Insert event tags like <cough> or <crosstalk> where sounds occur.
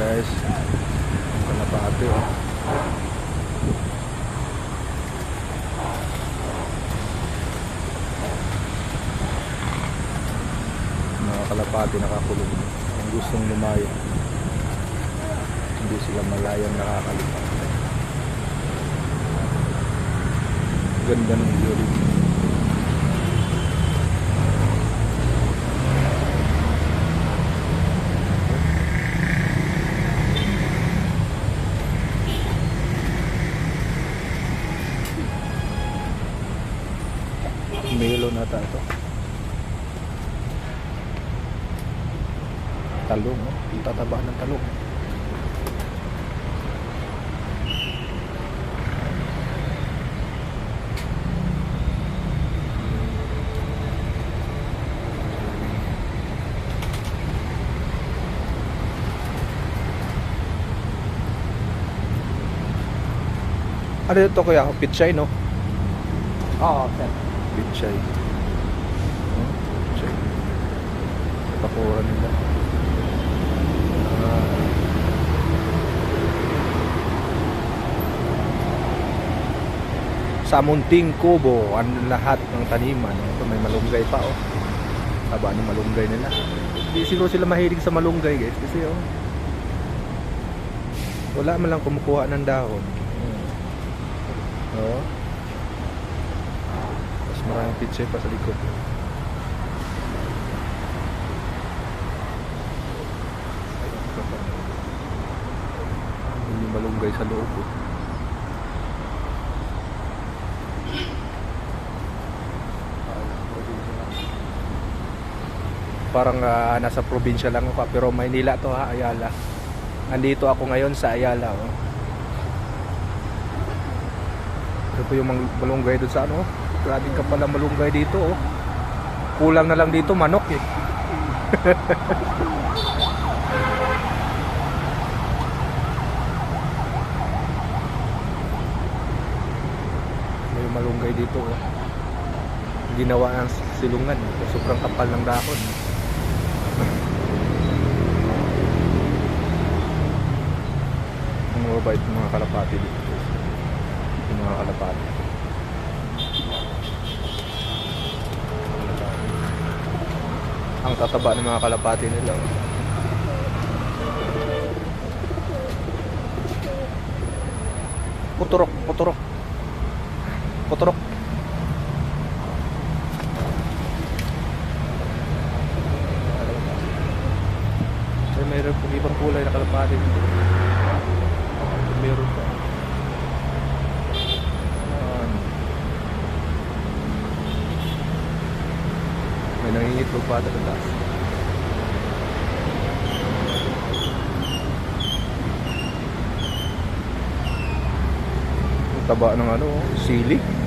guys. Ang kalapate oh. Mga kalapate nakakulong. Ang gustong lumayo. Hindi sila malayang nakakalipat. Ganda ng view dito. Melo na ito. Talong, oh. Ang tataba ng talong. Ano ito kuya? Pichay, no? Oo, sir. Pichay. Hmm, Pichay. Nila. Ah. sa munting kubo ang lahat ng taniman ito may malunggay pa oh haba ng malunggay nila hindi siguro sila mahilig sa malunggay guys kasi oh wala man lang kumukuha ng dahon hmm. oh mas maraming pichay pa sa likod hindi malunggay sa loob oh. parang ah, nasa probinsya lang ako pero Maynila to ha Ayala andito ako ngayon sa Ayala oh. Ito po yung malunggay doon sa ano grabing kapal ang malunggay dito oh. kulang na lang dito manok eh <laughs> may malunggay dito oh. ginawa ang silungan eh. sobrang kapal ng dahon <laughs> ang mabait mga kalapati dito yung mga kalapati. Ang tataba ng mga kalapati nila. Puturok puturok. Puturok. Ay, mayroon ibang kulay na kalapati. dito. May nangingitlog pa ata sa taas. Taba ng ano, sili.